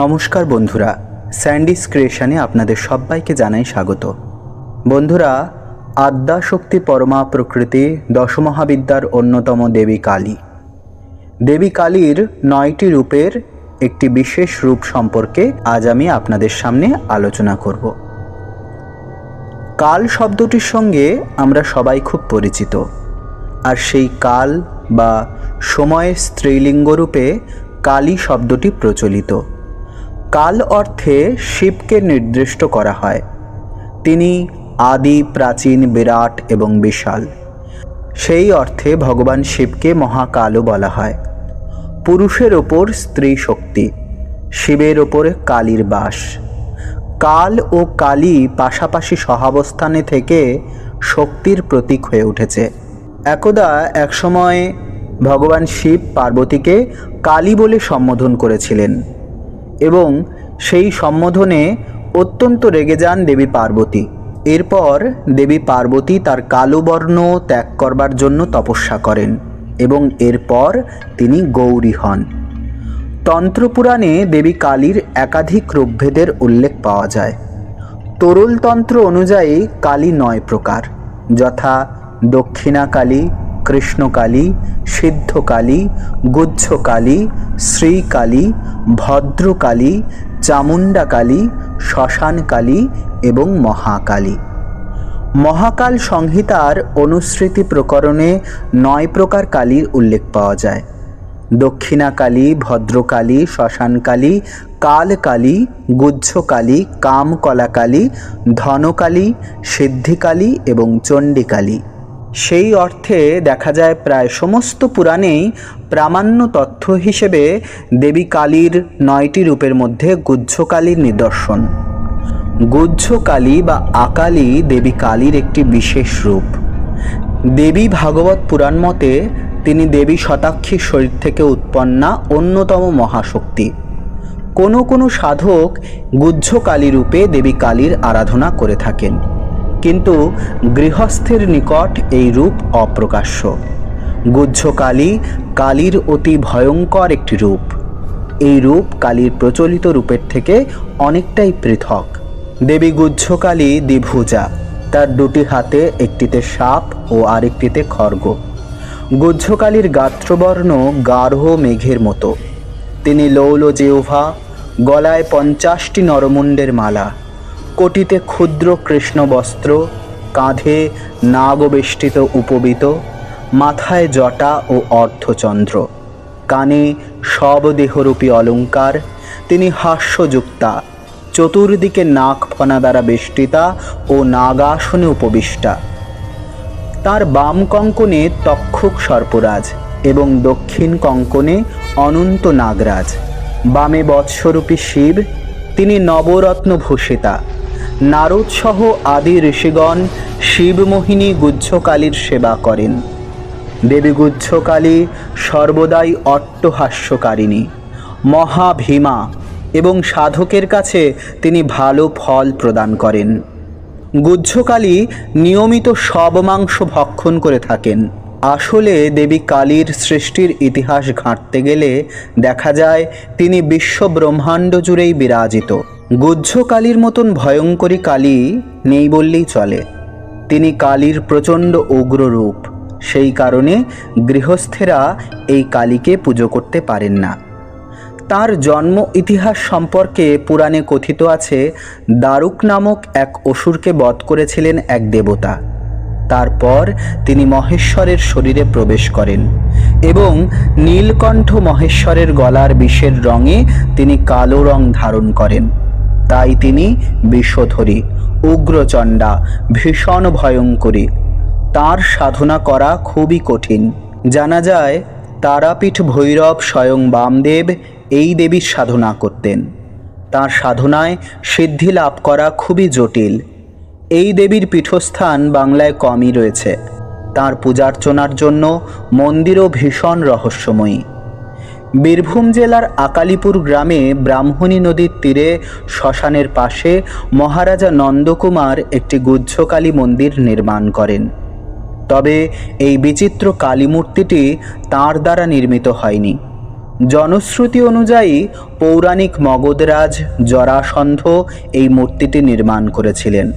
নমস্কার বন্ধুরা, স্যান্ডিস ক্রিয়েশনে আপনাদের সবাইকে জানাই স্বাগত। বন্ধুরা আদ্যা শক্তি পরমা প্রকৃতি দশমহাবিদ্যার অন্যতম দেবী কালী। দেবী কালীর নয়টি রূপের একটি বিশেষ রূপ সম্পর্কে আজ আমি আপনাদের সামনে আলোচনা করব। কাল শব্দটির সঙ্গে আমরা সবাই খুব পরিচিত। আর সেই কাল বা সময়ের স্ত্রীলিঙ্গ রূপে কালী শব্দটি প্রচলিত। কাল অর্থে শিবকে নির্দিষ্ট করা হয়। তিনি আদি, প্রাচীন, বিরাট এবং বিশাল। সেই অর্থে ভগবান শিবকে মহাকালও বলা হয়। পুরুষের ওপর স্ত্রী শক্তি, শিবের ওপরে কালীর বাস। কাল ও কালী পাশাপাশি সহাবস্থানে থেকে শক্তির প্রতীক হয়ে উঠেছে। একদা একসময় ভগবান শিব পার্বতীকে কালী বলে সম্বোধন করেছিলেন। এবং সেই সম্বোধনে অত্যন্ত রেগে যান দেবী পার্বতী। এরপর দেবী পার্বতী তার কালো বর্ণ ত্যাগ করবার জন্য তপস্যা করেন এবং এরপর তিনি গৌরী হন। তন্ত্রপুরাণে দেবী কালীর একাধিক রূপভেদের উল্লেখ পাওয়া যায়। তরুলতন্ত্র অনুযায়ী কালী নয় প্রকার, যথা দক্ষিণা কালী কৃষ্ণকালী, সিদ্ধকালী, গুচ্ছকালী, শ্রীকালী, ভদ্রকালী, চামুণ্ডাকালী, শ্মশানকালী এবং মহাকালী। মহাকাল সংহিতার অনুসৃতি প্রকরণে নয় প্রকার কালীর উল্লেখ পাওয়া যায়। দক্ষিণাকালী, ভদ্রকালী, শ্মশানকালী, কালকালী গুজ্জকালী কামকলাকালী, ধনকালী, সিদ্ধিকালী এবং চণ্ডীকালী। সেই অর্থে দেখা যায় প্রায় সমস্ত পুরাণেই প্রামাণ্য তথ্য হিসেবে দেবী কালীর নয়টি রূপের মধ্যে গুজ্জকালীর নিদর্শন। গুজ্জকালী বা আকালী দেবী কালীর একটি বিশেষ রূপ। দেবী ভাগবত পুরাণ মতে তিনি দেবী শতাক্ষীর শরীর থেকে উৎপন্না অন্যতম মহাশক্তি। কোনো কোনো সাধক গুজ্জকালী রূপে দেবী কালীর আরাধনা করে থাকেন। কিন্তু গৃহস্থের নিকট এই রূপ অপ্রকাশ্য। গুজ্জকালী কালীর অতি ভয়ঙ্কর একটি রূপ। এই রূপ কালীর প্রচলিত রূপের থেকে অনেকটাই পৃথক। দেবী গুজ্জকালী দ্বিভুজা, তার দুটি হাতে একটিতে সাপ ও আরেকটিতে খর্গ গুজ্জকালীর গাত্রবর্ণ গাঢ় মেঘের মতো। তিনি লৌল জেউভা গলায় পঞ্চাশটি নরমুণ্ডের মালা। কোটিতে ক্ষুদ্র কৃষ্ণ বস্ত্র কাঁধে নাগবেষ্টিত উপবিত, মাথায় জটা ও অর্ধচন্দ্র, কানে সবদেহরূপী অলঙ্কার, তিনি হাস্যযুক্তা, চতুর্দিকে নাক ফনা দ্বারা বেষ্টিতা ও নাগাসনে উপবিষ্টা। তার বাম কঙ্কনে তক্ষক সর্পরাজ এবং দক্ষিণ কঙ্কনে অনন্ত নাগরাজ। বামে বৎসরূপী শিব, তিনি নবরত্ন ভূষিতা নারদসহ আদি ঋষিগণ শিবমোহিনী গুজ্জকালীর সেবা করেন। দেবী গুজ্জকালী সর্বদাই অট্টহাস্যকারিণী, মহাভীমা এবং সাধকের কাছে তিনি ভালো ফল প্রদান করেন। গুজ্জকালী নিয়মিত সব মাংস ভক্ষণ করে থাকেন। আসলে দেবী কালীর সৃষ্টির ইতিহাস ঘাঁটতে গেলে দেখা যায়, তিনি বিশ্ব ব্রহ্মাণ্ড জুড়েই বিরাজিত। গুজ্জ কালীর মতন ভয়ঙ্করী কালী নেই বললেই চলে। তিনি কালীর প্রচণ্ড উগ্র রূপ সেই কারণে গৃহস্থেরা এই কালীকে পুজো করতে পারেন না। তার জন্ম ইতিহাস সম্পর্কে পুরাণে কথিত আছে, দারুক নামক এক অসুরকে বধ করেছিলেন এক দেবতা। তারপর তিনি মহেশ্বরের শরীরে প্রবেশ করেন এবং নীলকণ্ঠ মহেশ্বরের গলার বিষের রঙে তিনি কালো রং ধারণ করেন। তাই তিনি বিষধরী উগ্রচণ্ডা, ভীষণ ভয়ঙ্করী। তার সাধনা করা খুবই কঠিন। জানা যায়, তারাপীঠ ভৈরব স্বয়ং বামদেব এই দেবীর সাধনা করতেন। তার সাধনায় সিদ্ধি লাভ করা খুবই জটিল। এই দেবীর পীঠস্থান বাংলায় কমই রয়েছে। তার পূজার্চনার জন্য মন্দিরও ভীষণ রহস্যময়ী। বীরভূম জেলার আকালিপুর গ্রামে ব্রাহ্মণী নদীর তীরে শ্মশানের পাশে মহারাজা নন্দকুমার একটি গুজ্জকালী মন্দির নির্মাণ করেন। তবে এই বিচিত্র কালী মূর্তিটি তাঁর দ্বারা নির্মিত হয়নি। জনশ্রুতি অনুযায়ী পৌরাণিক মগধরাজ জরাসন্ধ এই মূর্তিটি নির্মাণ করেছিলেন।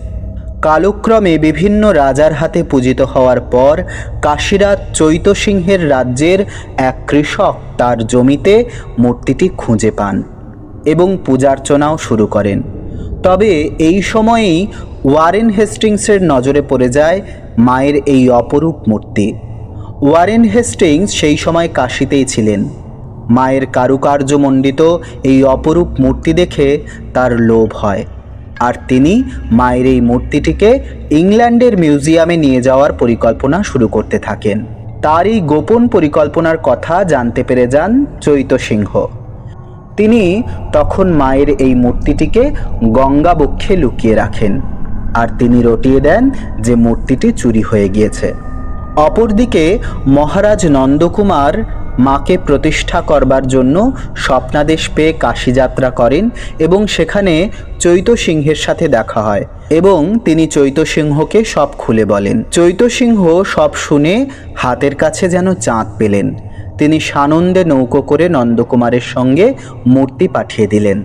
কালক্রমে বিভিন্ন রাজার হাতে পূজিত হওয়ার পর কাশীরাজ চৈতসিংহের রাজ্যের এক কৃষক তার জমিতে মূর্তিটি খুঁজে পান এবং পূজার্চনাও শুরু করেন। তবে এই সময়েই ওয়ারেন হেস্টিংসের নজরে পড়ে যায় মায়ের এই অপরূপ মূর্তি। ওয়ারেন হেস্টিংস সেই সময় কাশিতেই ছিলেন। মায়ের কারুকার্যমণ্ডিত এই অপরূপ মূর্তি দেখে তার লোভ হয়। আর তিনি মায়ের এই মূর্তিটিকে ইংল্যান্ডের মিউজিয়ামে নিয়ে যাওয়ার পরিকল্পনা শুরু করতে থাকেন। তার এই গোপন পরিকল্পনার কথা জানতে পেরে যান চৈত সিংহ। তিনি তখন মায়ের এই মূর্তিটিকে গঙ্গা বক্ষে লুকিয়ে রাখেন আর তিনি রটিয়ে দেন যে মূর্তিটি চুরি হয়ে গিয়েছে। অপরদিকে মহারাজ নন্দকুমার মাকে প্রতিষ্ঠা করবার জন্য স্বপ্নাদেশ পেয়ে কাশী যাত্রা করেন এবং সেখানে চৈত সিংহের সাথে দেখা হয় এবং তিনি চৈত সিংহকে সব খুলে বলেন। চৈত সিংহ সব শুনে হাতের কাছে যেন চাঁদ পেলেন। তিনি সানন্দে নৌকো করে নন্দকুমারের সঙ্গে মূর্তি পাঠিয়ে দিলেন।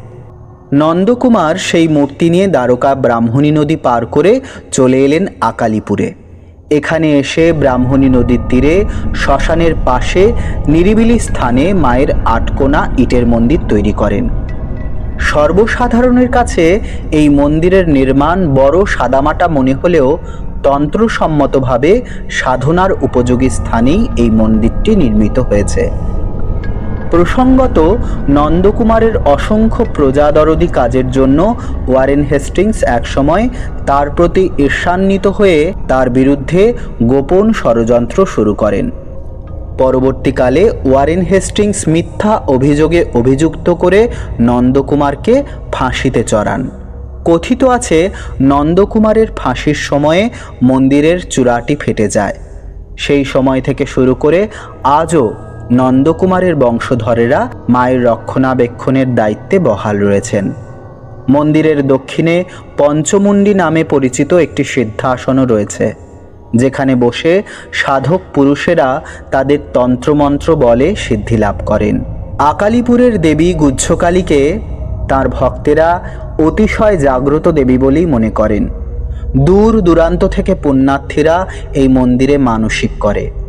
নন্দকুমার সেই মূর্তি নিয়ে দ্বারকা ব্রাহ্মণী নদী পার করে চলে এলেন আকালিপুরে। এখানে এসে ব্রাহ্মণী নদীর তীরে শ্মশানের পাশে নিরিবিলি স্থানে মায়ের আটকোনা ইটের মন্দির তৈরি করেন। সর্বসাধারণের কাছে এই মন্দিরের নির্মাণ বড় সাদামাটা মনে হলেও তন্ত্রসম্মতভাবে সাধনার উপযোগী স্থানেই এই মন্দিরটি নির্মিত হয়েছে। প্রসঙ্গত, নন্দকুমারের অসংখ্য প্রজাদরদি কাজের জন্য ওয়ারেন হেস্টিংস একসময় তার প্রতি ঈর্ষান্বিত হয়ে তার বিরুদ্ধে গোপন ষড়যন্ত্র শুরু করেন। পরবর্তীকালে ওয়ারেন হেস্টিংস মিথ্যা অভিযোগে অভিযুক্ত করে নন্দকুমারকে ফাঁসিতে চড়ান। কথিত আছে, নন্দকুমারের ফাঁসির সময়ে মন্দিরের চূড়াটি ফেটে যায়। সেই সময় থেকে শুরু করে আজও নন্দকুমারের বংশধরেরা মায়ের রক্ষণাবেক্ষণের দায়িত্বে বহাল রয়েছেন। মন্দিরের দক্ষিণে পঞ্চমুণ্ডী নামে পরিচিত একটি সিদ্ধাসনও রয়েছে, যেখানে বসে সাধক পুরুষেরা তাদের তন্ত্রমন্ত্র বলে সিদ্ধি লাভ করেন। আকালিপুরের দেবী গুজ্জকালীকে তার ভক্তেরা অতিশয় জাগ্রত দেবী বলেই মনে করেন। দূর দূরান্ত থেকে পুণ্যার্থীরা এই মন্দিরে মানসিক করে।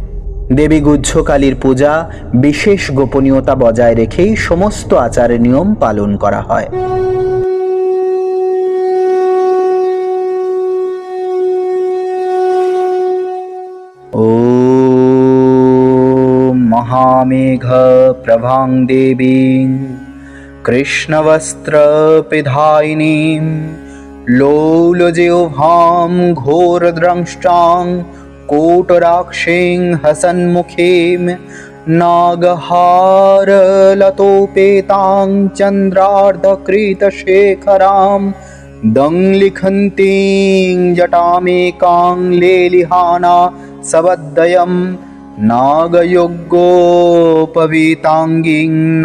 দেবী গুজ্জকালীর পূজা বিশেষ গোপনীয়তা বজায় রেখেই সমস্ত আচারের নিয়ম পালন করা হয়। ও মহামেঘ প্রভাং দেবীং, কৃষ্ণবস্ত্রপিধায়িনীম লোলজেহ্ভাম ঘোরদ্রংষ্টাং कोटराक्षीं हसन्मुखीं नागहारलतोपेतां चन्द्रार्धकृतशेखरां दङ् जटामेकां लेलिहाना सबद्दयं नागयोगोपवीताङ्गीं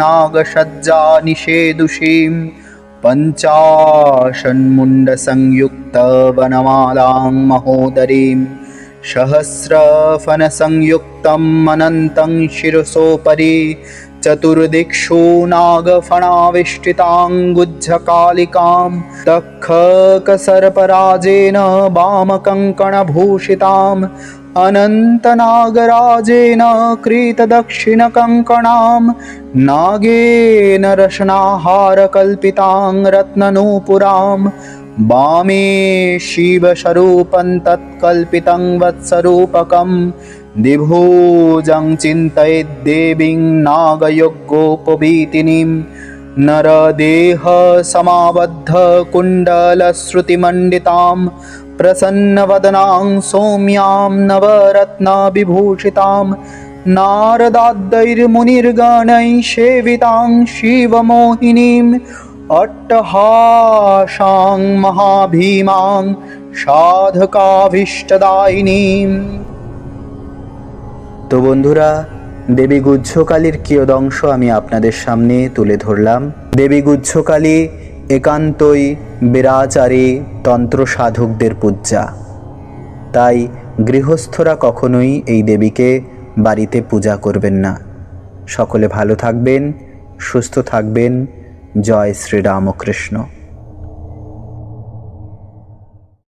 नागसज्जा निषेदुषीं पञ्चाशन्मुण्डसंयुक्तवनमालां महोदरीं सहस्रफनसंयुक्तम् अनन्तं शिरसोपरि चतुर्दिक्षु नागफणाविष्टिताङ्गुज्झकालिकां तक्षकसर्पराजेन वामकङ्कणभूषिताम् अनन्तनागराजेन क्रीतदक्षिणकङ्कणां नागेन रशनाहारकल्पितां रत्ननूपुरां वामे शिवस्वरूपं तत्कल्पितं वत्सरूपकं दिभोजं चिन्तयेद्देवीं नागयज्ञोपवीतिनीं नरदेहसमाबद्धकुण्डलश्रुतिमण्डितां प्रसन्नवदनां सौम्यां नवरत्नविभूषितां नारदाद्दैर्मुनिर्गणैः सेवितां शिवमोहिनीम् অট্টহাসাং মহাভীমাং সাধকাভীষ্টদায়িনী তো বন্ধুরা, দেবী গুজ্জকালীর কিয়দংশ আমি আপনাদের সামনে তুলে ধরলাম। দেবী গুজ্জকালী একান্তই বিরাচারী তন্ত্র সাধকদের পূজা। তাই গৃহস্থরা কখনোই এই দেবীকে বাড়িতে পূজা করবেন না। সকলে ভালো থাকবেন, সুস্থ থাকবেন। জয় শ্রীরামকৃষ্ণ।